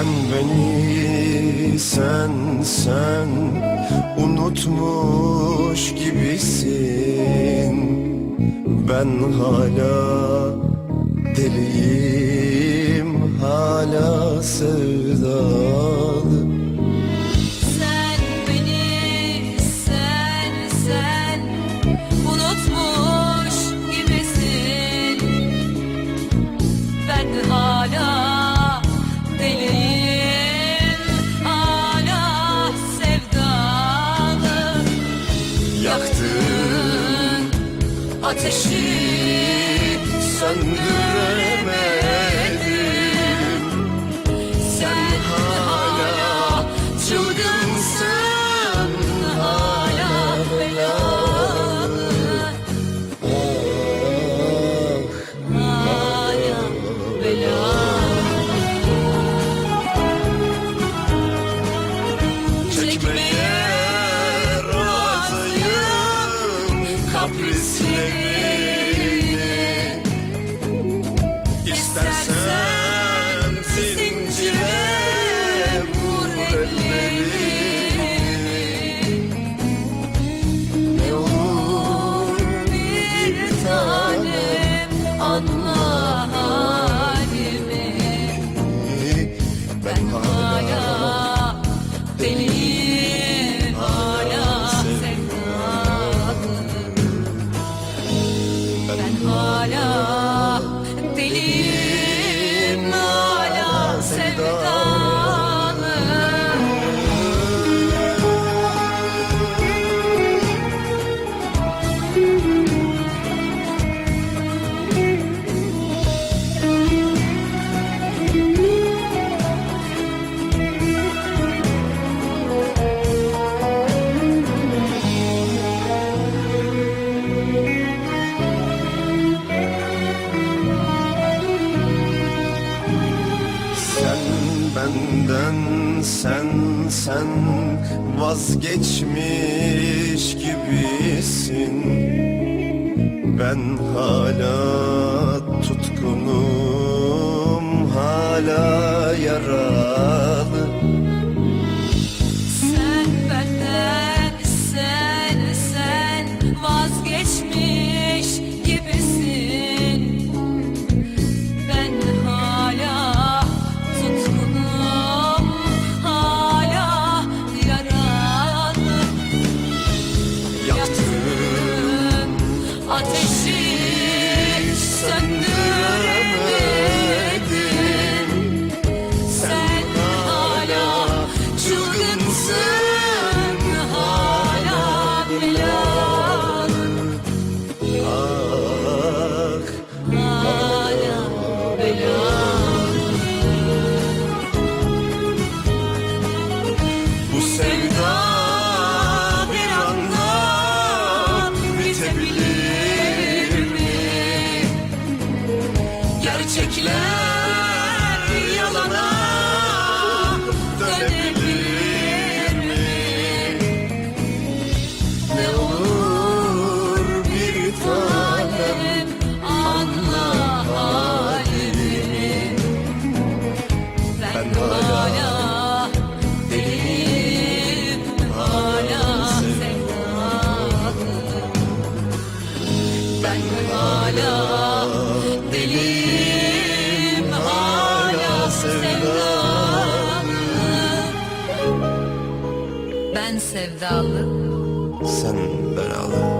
Sen beni sen sen unutmuş gibisin. Ben hala deliyim hala sevdam. ateşi söndürelim senden sen sen vazgeçmiş gibisin. Ben hala tutkunum hala yaralı. çekilen sevdalı. Sen belalı.